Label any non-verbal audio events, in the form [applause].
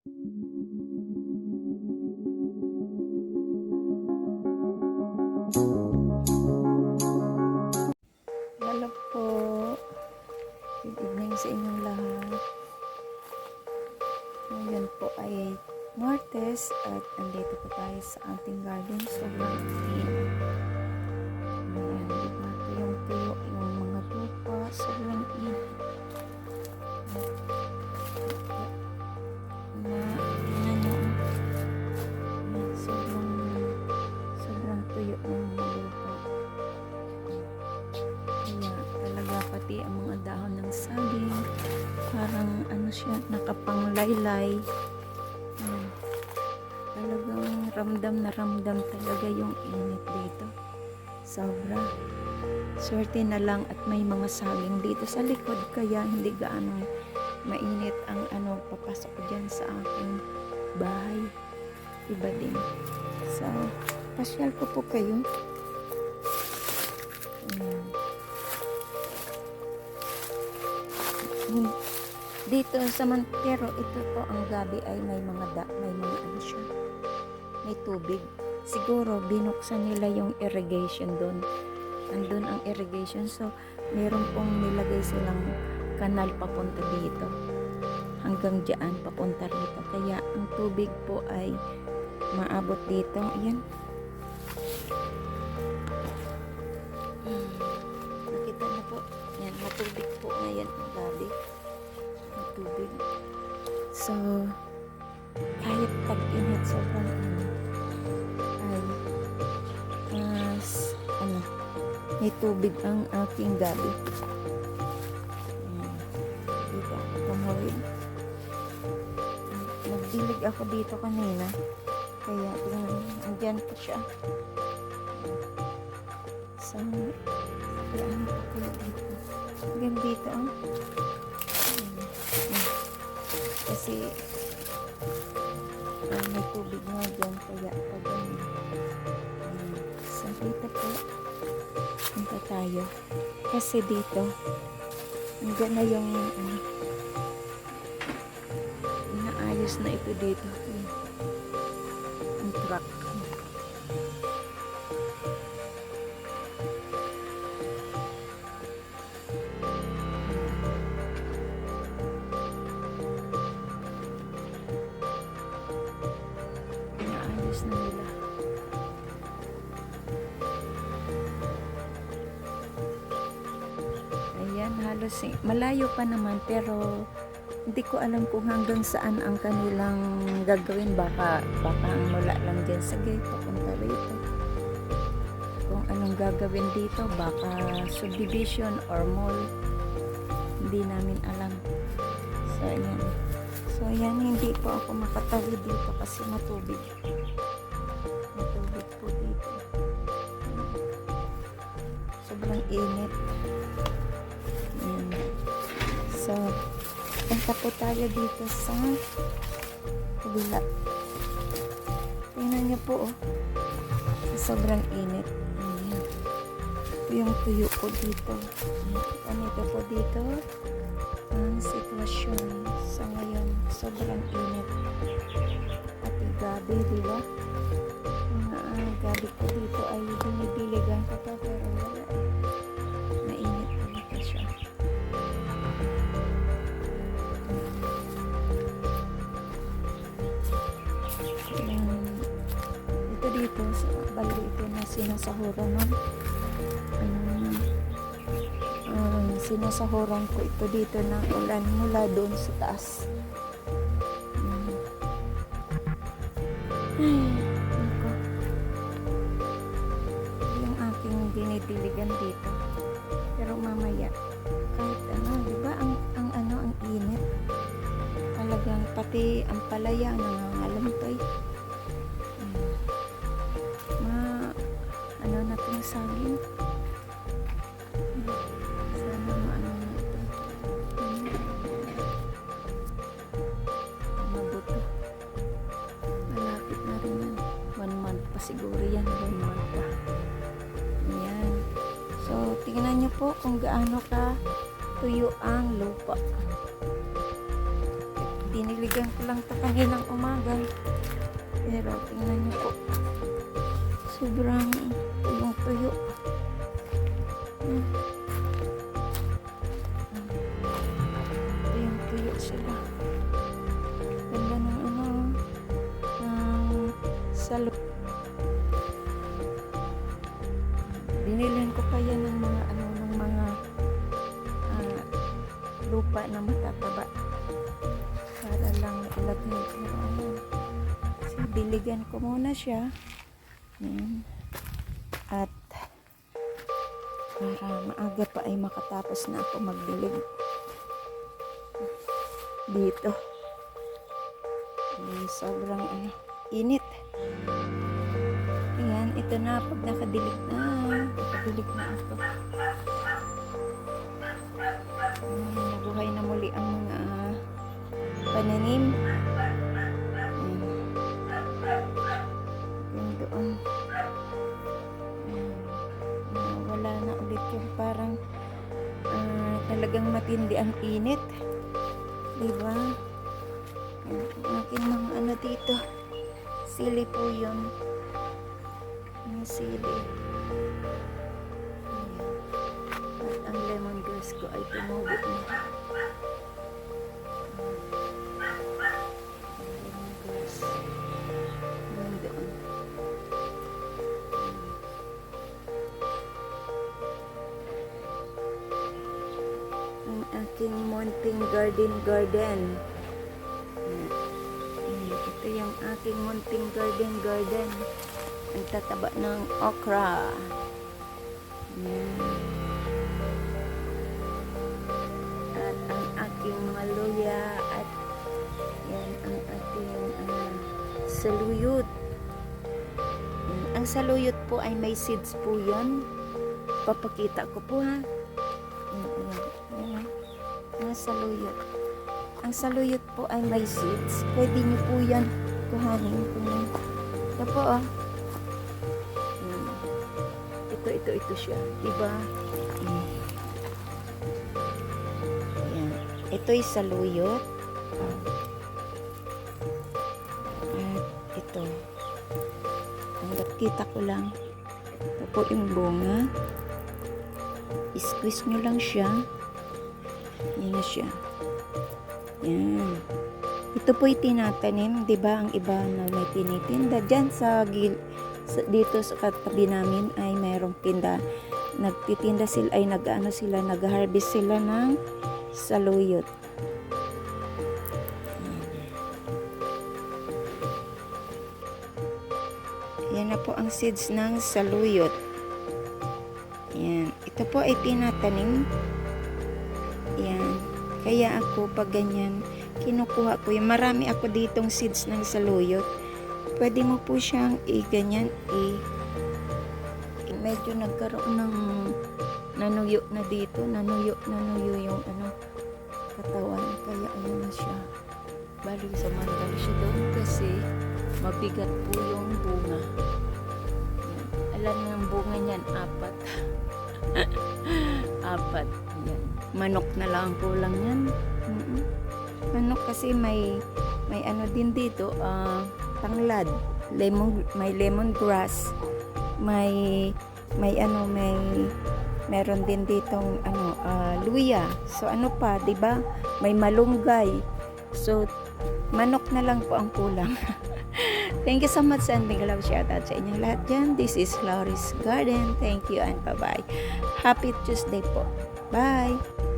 Hello po. Good evening sa inyong lahat. Ngayon po ay Martes at andito po tayo sa ating garden. Sobrang init. Siya, nakapanglaylay. Ayan. Talagang ramdam na ramdam talaga yung init dito. Sobra. Swerte na lang at may mga saging dito sa likod kaya hindi gaano mainit ang ano papasok ko dyan sa aking bahay. Iba din. So, pasyal ko po kayo. Ayan. Hin- Dito sa Montero, ito po ang gabi ay may mga da, may mga siya, may tubig. Siguro binuksan nila yung irrigation doon. Andun ang irrigation. So, meron pong nilagay silang kanal papunta dito. Hanggang diyan papunta rito. Kaya ang tubig po ay maabot dito. Ayan. Hmm. Nakita na po. Yan, matubig po ngayon ang. So, kahit tag-init, sobrang init. Ay, mas, ano, may tubig ang aking gabi. Yan. Diba? Tumawid. Nagdilig ako dito kanina. Kaya, tingnan, andyan po siya. So, yan po kayo dito. Hanggang dito, oh. Kasi, ah, may tubig nga dyan, kaya pa ganun. Ayan. So, dito po, punta tayo. Kasi dito, hanggang na yung, ano, inaayos na ito dito. Halos eh, malayo pa naman pero hindi ko alam kung hanggang saan ang kanilang gagawin. Baka, baka ang mula lang dyan sa gate papunta rito. Kung anong gagawin dito, baka subdivision or mall. Hindi namin alam. So, ayan. So, ayan, hindi po ako makatawid dito kasi matubig. Matubig po dito. Sobrang init. So, punta po tayo dito sa kabila. Tingnan niyo po, oh. Sobrang init. Ayan. Ito yung tuyo po dito. Ganito po dito ang sitwasyon sa ngayon. Sobrang init. Pati gabi, di ba? Mga gabi po dito ay dito, sa bali ito na sinasahuran nun. Ano, um, sinasahuran ko ito dito ng ulan mula doon sa taas. Mm. Ay, nako. Yung aking dinidiligan dito. Pero mamaya, kahit ano, di ba, ang, ang ano, ang init. Talagang pati ang palaya nangangalamtoy. Saging. Sana maano na ito. Mabuto. Malapit na rin yan. One month pa siguro yan. One month pa. Ayan. So, tingnan nyo po kung gaano ka tuyo ang lupa. Diniligan ko lang ito kaninang umaga. Pero tingnan niyo po. Sobrang tuyong-tuyo. Hmm. Tuyong-tuyo sila. Ganda ng ano, ng salo. Binilhan ko kaya ng mga ano, ng mga ah, lupa na matataba para lang ilagay ko ayun. So, diligan ko muna siya Ayan. At para maaga pa ay makatapos na ako magdilig dito Ay, sobrang ano, init ayan ito na pag nakadilig na nakadilig na ako Ayan, nabuhay na muli ang mga pananim. Ayan. Yung doon. Talagang matindi ang init. Diba? Aking mga ano dito. Sili po yun. Yung sili. Ayan. At ang lemongrass ko ay tumubo na. Aking munting garden garden. Ito yung aking munting garden garden. Ang tataba ng okra. At ang aking mga luya at yan ang ating ah, saluyot. Ang saluyot po ay may seeds po yan. Papakita ko po ha. Saluyot. Ang saluyot po ay may seeds. Pwede niyo po yan kuhanin. Ito po oh. Yan. Ito, ito, ito siya. Diba? Yan. Ayan. Ito'y saluyot. At ito. Hanggat kita ko lang. Ito po yung bunga. Squeeze nyo lang siya. Yan na siya. Yan. Ito po'y tinatanim. di ba Ang iba na may tinitinda. Diyan sa, gil, sa dito sa katabi namin ay mayroong tinda. Nagtitinda sila ay nag-ano sila, nag-harvest sila ng saluyot. Yan na po ang seeds ng saluyot. Yan. Ito po ay tinatanim. Yan. Kaya ako pag ganyan, kinukuha ko yung marami ako ditong seeds ng saluyot. Pwede mo po siyang i-ganyan, i medyo nagkaroon ng nanuyo na dito, nanuyo, nanuyo yung ano, katawan. Kaya ayun na siya. Bali, samantal siya doon kasi mabigat po yung bunga. Alam ang bunga niyan, apat. [laughs] apat. Manok na lang ang kulang yan. Mm-mm. Manok kasi may may ano din dito, ah, tanglad, lemon, may lemongrass, may may ano, may meron din ditong ano, ah, luya. So ano pa, 'di ba? May malunggay. So manok na lang po ang kulang. [laughs] Thank you so much and big love shout out sa inyong lahat dyan. This is Laurie's Garden. Thank you and bye-bye. Happy Tuesday po. Bye!